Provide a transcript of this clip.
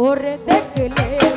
ওরে দেখলে